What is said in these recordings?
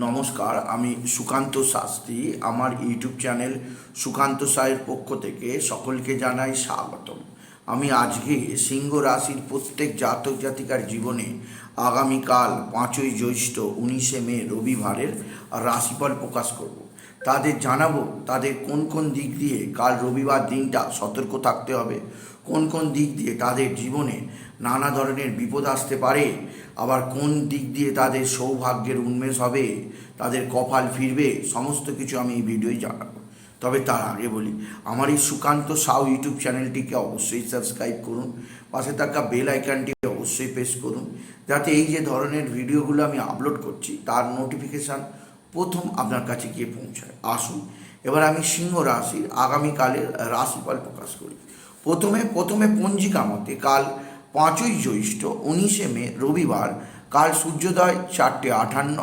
নমস্কার, আমি সুকান্ত শাস্ত্রী। আমার ইউটিউব চ্যানেল সুকান্ত সায়ের পক্ষ থেকে সকলকে জানাই স্বাগতম। আমি আজকে সিংহ রাশির প্রত্যেক জাতক জাতিকার জীবনে আগামীকাল পাঁচই জ্যৈষ্ঠ উনিশে মে রবিবারের রাশিফল প্রকাশ করব। তাদের জানাব তাদের কোন কোন দিক দিয়ে কাল রবিবার দিনটা সতর্ক থাকতে হবে। কোন কোন দিক দিয়ে তাদের জীবনে নানা ধরনের বিপদ আসতে পারে, আবার কোন দিক দিয়ে তাদের সৌভাগ্যের উন্মেষ হবে, তাদের কপাল ফিরবে, সমস্ত কিছু আমি এই ভিডিওয় জানাব। তবে তার আগে বলি, আমার এই সুকান্ত সাউ ইউটিউব চ্যানেলটিকে অবশ্যই সাবস্ক্রাইব করুন, পাশে থাকা বেল আইকনটি অবশ্যই প্রেস করুন, যাতে এই যে ধরনের ভিডিওগুলো আমি আপলোড করছি, তার নোটিফিকেশান প্রথম আপনার কাছে গিয়ে পৌঁছায়। আসুন, এবার আমি সিংহ রাশির আগামীকালের রাশিফল প্রকাশ করি। প্রথমে প্রথমে পঞ্জিকা মতে কাল পাঁচই জ্যৈষ্ঠ উনিশে মে রবিবার, কাল সূর্যোদয় চারটে আটান্ন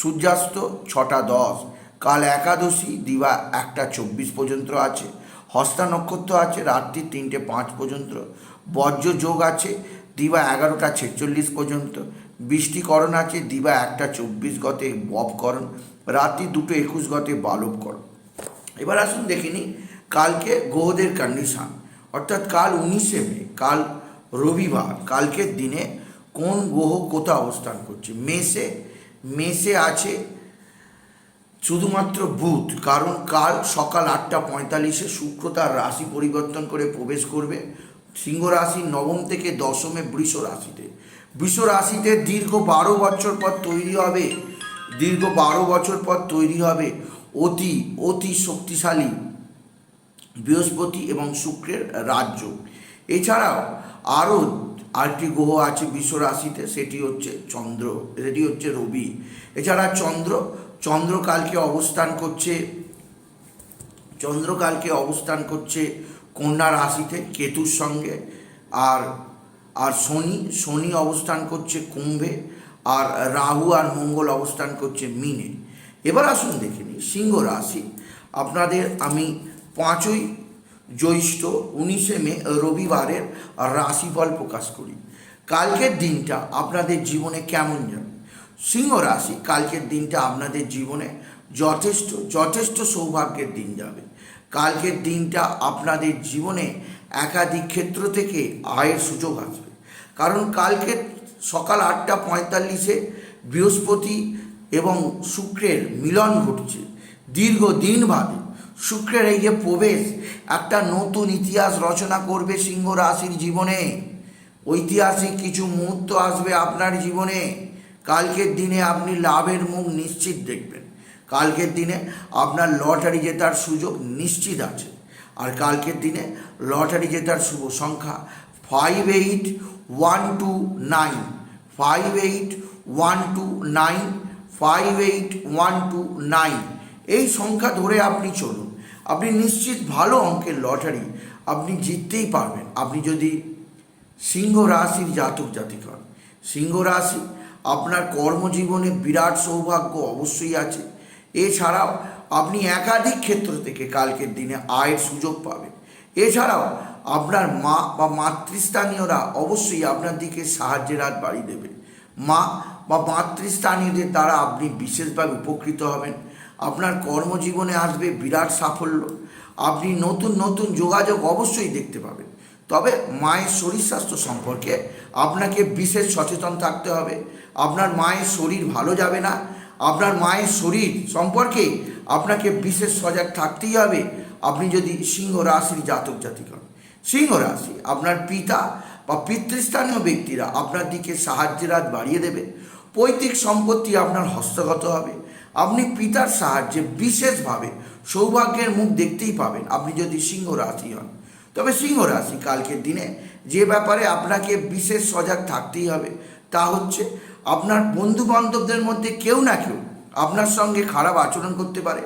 সূর্যাস্ত ছটা দশ, কাল একাদশী দিবা একটা চব্বিশ পর্যন্ত আছে, হস্তা নক্ষত্র আছে রাত্রি তিনটে পাঁচ পর্যন্ত, বজ্র যোগ আছে দিবা এগারোটা ছেচল্লিশ পর্যন্ত, বৃষ্টিকরণ আছে দিবা একটা চব্বিশ গতে বপকরণ, রাত্রি দুটো একুশ গতে বালবকরণ। এবার আসুন দেখিনি কালকে গ্রহদের কন্ডিশন অর্থাৎ কাল উনিশে মে, কাল রবিবার, কালকের দিনে কোন গ্রহ কোথা অবস্থান করছে? মেসে মেসে আছে শুধুমাত্র বুধ, কারণ কাল সকাল আটটা পঁয়তাল্লিশে শুক্র তার রাশি পরিবর্তন করে প্রবেশ করবে। সিংহ রাশি নবম থেকে দশমে বৃষ রাশিতে। বৃষ রাশিতে দীর্ঘ বারো বছর পর তৈরি হবে। দীর্ঘ বারো বছর পর তৈরি হবে। অতি অতি শক্তিশালী বৃহস্পতি এবং শুক্রের রাজ্য। এছাড়াও আরও আরেকটি গ্রহ আছে বিশ্ব রাশিতে, সেটি হচ্ছে চন্দ্র, সেটি হচ্ছে রবি। এছাড়া চন্দ্র চন্দ্রকালকে অবস্থান করছে চন্দ্রকালকে অবস্থান করছে কন্যা রাশিতে, কেতুর সঙ্গে, আর আর শনি শনি অবস্থান করছে কুম্ভে, আর রাহু আর মঙ্গল অবস্থান করছে মিনে। এবার আসুন দেখে নিই, সিংহ রাশি। আপনাদের আমি পাঁচই জ্যৈষ্ঠ উনিশে মে রবিবারের রাশিফল প্রকাশ করি। কালকের দিনটা আপনাদের জীবনে কেমন যাবে সিংহ রাশি, কালকের দিনটা আপনাদের জীবনে যথেষ্ট যথেষ্ট সৌভাগ্যের দিন যাবে। কালকের দিনটা আপনাদের জীবনে একাধিক ক্ষেত্র থেকে আয়ের সুযোগ আসবে। কারণ কালকে সকাল আটটা পঁয়তাল্লিশে বৃহস্পতি এবং শুক্রের মিলন ঘটছে। দীর্ঘদিন বাদে শুক্রের এই যে প্রবেশ, একটা নতুন ইতিহাস রচনা করবে সিংহ রাশির জীবনে। ঐতিহাসিক কিছু মুহূর্ত আসবে আপনার জীবনে। কালকের দিনে আপনি লাভের মুখ নিশ্চিত দেখবেন। কালকের দিনে আপনার লটারি জেতার সুযোগ নিশ্চিত আছে। আর কালকের দিনে লটারি জেতার শুভ সংখ্যা five eight one two nine five eight one two nine five eight one two nine এই সংখ্যা ধরে আপনি চলুন। আপনি নিশ্চিত ভালো অঙ্কের লটারি আপনি জিততেই পারবেন। আপনি যদি সিংহ রাশির জাতক জাতিক হন, সিংহ রাশি আপনার কর্মজীবনে বিরাট সৌভাগ্য অবশ্যই আছে। এছাড়াও আপনি একাধিক ক্ষেত্র থেকে কালকের দিনে আয়ের সুযোগ পাবেন। এছাড়াও আপনার মা বা মাতৃস্থানীয়রা অবশ্যই আপনার দিকে সাহায্যের হাত বাড়িয়ে দেবে মা বা মাতৃস্থানীয়দের দ্বারা আপনি বিশেষভাবে উপকৃত হবেন। আপনার কর্মজীবনে আসবে বিরাট সাফল্য। আপনি নতুন নতুন যোগাযোগ অবশ্যই দেখতে পাবেন। তবে মায়ের শরীর স্বাস্থ্য সম্পর্কে আপনাকে বিশেষ সচেতন থাকতে হবে। আপনার মায়ের শরীর ভালো যাবে না। আপনার মায়ের শরীর সম্পর্কে আপনাকে বিশেষ সজাগ থাকতেই হবে। আপনি যদি সিংহ রাশির জাতক জাতিক হন সিংহ রাশি, আপনার পিতা বা পিতৃস্থানীয় ব্যক্তিরা আপনার দিকে সাহায্যের হাত বাড়িয়ে দেবে। পৈতৃক সম্পত্তি আপনার হস্তগত হবে। আপনি পিতার সাহায্যে বিশেষভাবে সৌভাগ্যের মুখ দেখতেই পাবেন, আপনি যদি সিংহ রাশি হন। তবে সিংহ রাশি কালকের দিনে যে ব্যাপারে আপনাকে বিশেষ সজাগ থাকতেই হবে, তা হচ্ছে আপনার বন্ধু বান্ধবদের মধ্যে কেউ না কেউ আপনার সঙ্গে খারাপ আচরণ করতে পারে।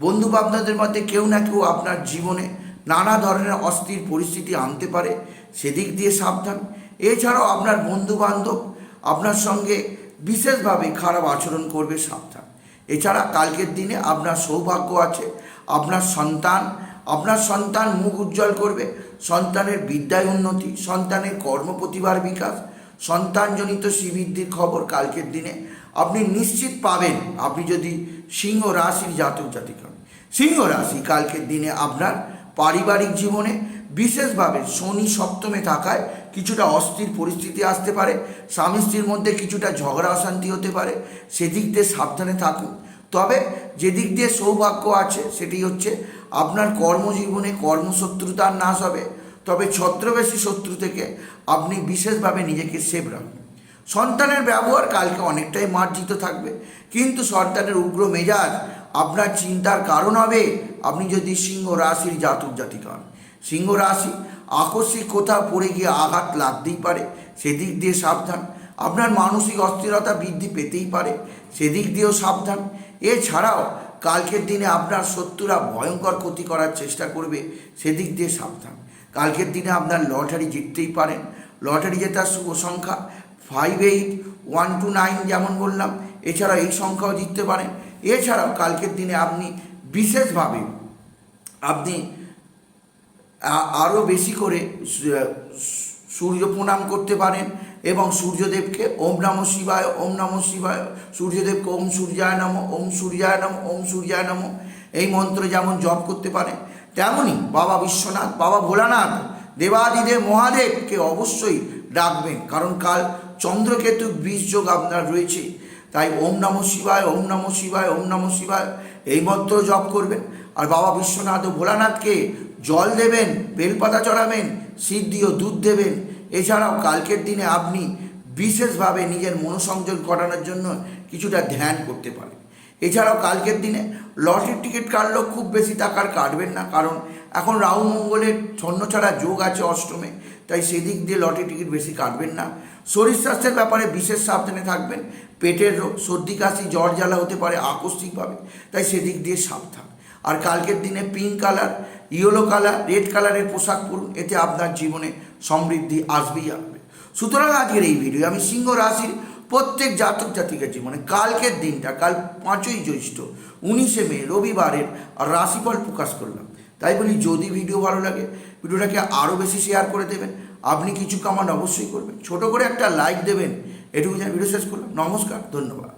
বন্ধু বান্ধবদের মধ্যে কেউ না কেউ আপনার জীবনে নানা ধরনের অস্থির পরিস্থিতি আনতে পারে, সেদিক দিয়ে সাবধান। এছাড়াও আপনার বন্ধু বান্ধব আপনার সঙ্গে বিশেষভাবে খারাপ আচরণ করবে সাবধান। এছাড়া কালকের দিনে আপনার সৌভাগ্য আছে, আপনার সন্তান আপনার সন্তান মুখ উজ্জ্বল করবে, সন্তানের বিদ্যায় উন্নতি, সন্তানের কর্মপ্রতিভার বিকাশ, সন্তানজনিত শ্রীবৃদ্ধির খবর কালকের দিনে আপনি নিশ্চিত পাবেন। আপনি যদি সিংহ রাশির জাতক জাতিক সিংহ রাশি কালকের দিনে আপনার পারিবারিক জীবনে বিশেষভাবে শনি সপ্তমে থাকায় কিছুটা অস্থির পরিস্থিতি আসতে পারে, স্বামী স্ত্রীর মধ্যে কিছুটা ঝগড়া অশান্তি হতে পারে, সেদিক দিয়ে সাবধানে থাকুন। তবে যেদিক দিয়ে সৌভাগ্য আছে, সেটি হচ্ছে আপনার কর্মজীবনে কর্মশত্রুতার নাশ হবে। তবে ছত্রবেশী শত্রু থেকে আপনি বিশেষভাবে নিজেকে সেভ রাখুন। সন্তানের ব্যবহার কালকে অনেকটাই মার্জিত থাকবে, কিন্তু সন্তানের উগ্র মেজাজ আপনার চিন্তার কারণ হবে, আপনি যদি সিংহ রাশির জাতক জাতিক সিংহ রাশি আকস্মিক কোথাও পড়ে গিয়ে আঘাত লাগতেই পারে, সেদিক দিয়ে সাবধান। আপনার মানসিক অস্থিরতা বৃদ্ধি পেতেই পারে, সেদিক দিয়েও সাবধান। এছাড়াও কালকের দিনে আপনার শত্রুরা ভয়ঙ্কর ক্ষতি করার চেষ্টা করবে, সেদিক দিয়ে সাবধান। কালকের দিনে আপনার লটারি জিততেই পারেন। লটারি জেতার শুভ সংখ্যা five eight one two nine যেমন বললাম এছাড়া এই সংখ্যাও জিততে পারেন। এছাড়াও কালকের দিনে আপনি বিশেষভাবে আপনি আরও বেশি করে সূর্য প্রণাম করতে পারেন এবং সূর্যদেবকে ওম নম শিবায়, ওম নম শিবায়, সূর্যদেবকে ওম সূর্যায় নম, ওম সূর্যায় নম, ওম সূর্যায় নম, এই মন্ত্র যেমন জপ করতে পারেন তেমনই বাবা বিশ্বনাথ, বাবা ভোলানাথ, দেবাদিদেব মহাদেবকে অবশ্যই ডাকবেন, কারণ কাল চন্দ্রকেতু বীজ যোগ আপনার রয়েছে, তাই ওম নম শিবায়, ওম নম শিবায়, ওম নম শিবায় এই মন্ত্র জপ করবেন, আর বাবা বিশ্বনাথ ও ভোলানাথকে জল দেবেন, বেলপাতা চড়াবেন সিদ্ধি ও দুধ দেবেন। এছাড়াও কালকের দিনে আপনি বিশেষভাবে নিজের মনোসংযোগ ঘটানোর জন্য কিছুটা ধ্যান করতে পারেন। এছাড়াও কালকের দিনে লটারির টিকিট কাটলেও খুব বেশি টাকার কাটবেন না, কারণ এখন রাহু, মঙ্গলের ছন্ন ছাড়া যোগ আছে অষ্টমে, তাই সেদিক দিয়ে লটারি টিকিট বেশি কাটবেন না। শরীর স্বাস্থ্যের ব্যাপারে বিশেষ সাবধানে থাকবেন। পেটের রোগ সর্দি, কাশি, জ্বর, জ্বালা হতে পারে আকস্মিকভাবে, তাই সেদিক দিয়ে সাবধান। আর কালকের দিনে pink colour yellow colour red কালারের পোশাক পরুন, এতে আপনার জীবনে সমৃদ্ধি আসবেই আসবে। সুতরাং আজকের এই ভিডিও আমি সিংহ রাশির প্রত্যেক জাতক জাতিকের জীবনে কালকের দিনটা, কাল পাঁচই জ্যৈষ্ঠ, উনিশে মে, রবিবারের রাশিফল প্রকাশ করলাম। তাই বলি, যদি ভিডিও ভালো লাগে, ভিডিওটাকে আরও বেশি শেয়ার করে দেবেন। আপনি কিছু কামান অবশ্যই করবেন। ছোট করে একটা লাইক দেবেন। এটুকু ভিডিও শেষ করলাম। নমস্কার, ধন্যবাদ।